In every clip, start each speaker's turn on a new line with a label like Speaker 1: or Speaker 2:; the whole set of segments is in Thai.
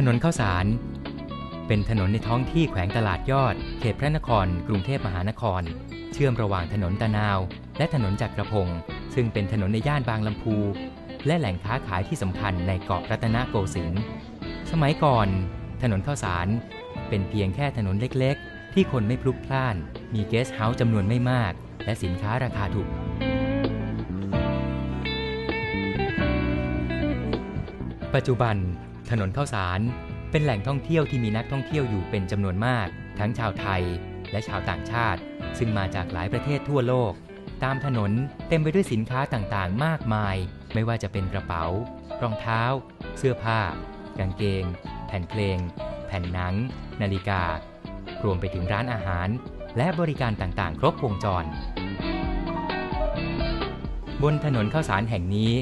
Speaker 1: ถนนข้าวสาร เป็นถนนในท้องที่แขวงตลาดยอด เขตพระนคร กรุงเทพมหานคร เชื่อมระหว่างถนนตะนาว และถนนจักรพงศ์ซึ่งเป็นถนนในย่านบางลำพู และแหล่งค้าขายที่สำคัญในเกาะรัตนโกสินทร์สมัยก่อน ถนนข้าวสาร เป็นเพียงแค่ถนนเล็กๆ ที่คนไม่พลุกพล่าน มีเกสต์เฮาส์จำนวนไม่มาก และสินค้าราคาถูกปัจจุบัน ถนนข้าวสาร เป็นแหล่งท่องเที่ยวที่มีนักท่องเที่ยวอยู่เป็นจำนวนมาก ทั้งชาวไทยและชาวต่างชาติ ซึ่งมาจากหลายประเทศทั่วโลก ตามถนนเต็มไปด้วยสินค้าต่างๆ มากมาย ไม่ว่าจะเป็นกระเป๋า รองเท้า เสื้อผ้า กางเกง แผ่นเพลง แผ่นหนัง นาฬิกา รวมไปถึงร้านอาหาร และบริการต่างๆ ครบวงจร บนถนนข้าวสารแห่งนี้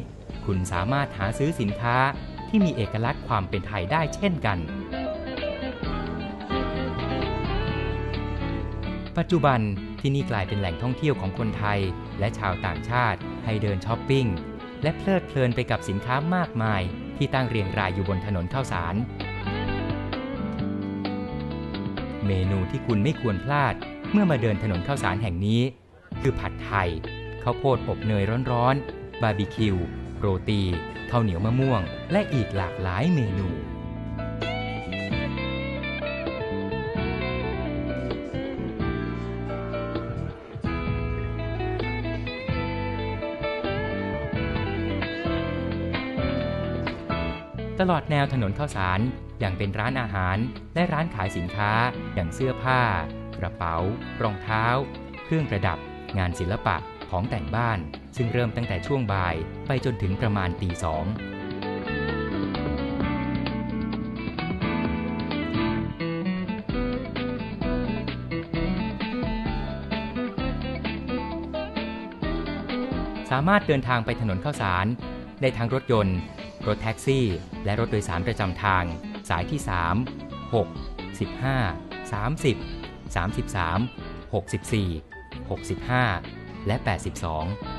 Speaker 1: คุณสามารถหาซื้อสินค้า ที่มีเอกลักษณ์ความเป็นไทยได้เช่นกัน ปัจจุบันที่นี่กลายเป็นแหล่งท่องเที่ยวของคนไทย และชาวต่างชาติให้เดินช้อปปิ้ง และเพลิดเพลินไปกับสินค้ามากมาย ที่ตั้งเรียงรายอยู่บนถนนข้าวสาร เมนูที่คุณไม่ควรพลาดเมื่อมาเดินถนนข้าวสารแห่งนี้ คือผัดไทยข้าวโพดอบเนยร้อนๆ บาร์บีคิว โรตีข้าวเหนียวมะม่วง และอีกหลากหลายเมนู ตลอดแนวถนนข้าวสารอย่างเป็นร้านอาหารและร้านขายสินค้า อย่างเสื้อผ้า กระเป๋า รองเท้า เครื่องประดับ งานศิลปะ ของแต่งบ้าน ซึ่งเริ่มตั้งแต่ช่วงบ่ายไปจนถึงประมาณตีสองสามารถเดินทางไปถนนข้าวสาร ได้ทั้งรถยนต์ รถแท็กซี่ และรถโดยสารประจำทาง สายที่ 3 6 15 30 33 64 65 และ 82